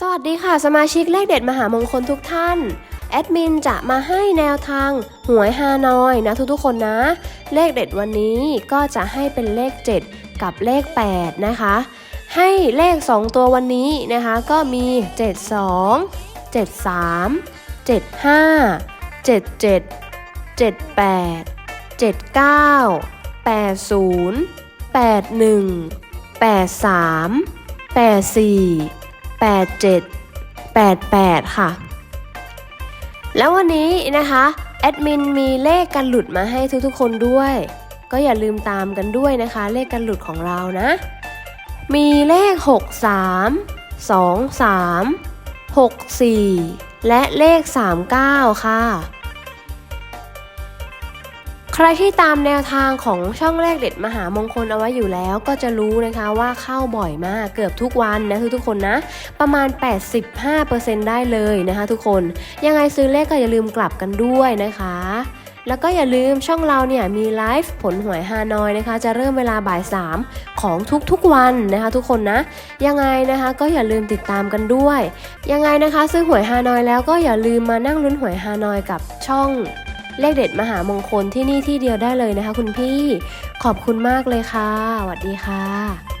สวัสดีค่ะ สมาชิกเลขเด็ดมหามงคลทุกท่าน แอดมินจะมาให้แนวทางหวยฮานอยนะทุกๆคนนะ เลขเด็ดวันนี้ก็จะให้เป็นเลข 7 กับเลข 8 นะคะ ให้เลข 2 ตัววันนี้นะคะ ก็มี 72 73 75 77 78 79 80 81 83 84 87 88 ค่ะ แล้ววันนี้นะคะแอดมินมีเลขกันหลุดมาให้ทุกๆคนด้วย ก็อย่าลืมตามกันด้วยนะคะ เลขกันหลุดของเรานะ มีเลข 63 23 64 และเลข 39 ค่ะ ใครที่ตามแนวทางของช่องเลขเด็ดมหามงคลเอาไว้อยู่แล้วก็จะรู้นะคะว่าเข้าบ่อยมากเกือบทุกวันนะทุกคนนะ ประมาณ 85%ได้เลยนะคะทุกคน ยังไงซื้อเลขก็อย่าลืมกลับกันด้วยนะคะแล้วก็อย่าลืมช่องเราเนี่ยมีไลฟ์ผลหวยฮานอยนะคะ จะเริ่มเวลาบ่าย 3 ของทุกๆวันนะคะ ทุกคนนะ ยังไงนะคะก็อย่าลืมติดตามกันด้วย ยังไงนะคะ ซื้อหวยฮานอยแล้วก็อย่าลืมมานั่งลุ้นหวยฮานอยกับช่อง เลขเด็ดมหามงคลที่นี่ที่เดียวได้เลยนะคะ คุณพี่ ขอบคุณมากเลยค่ะสวัสดีค่ะ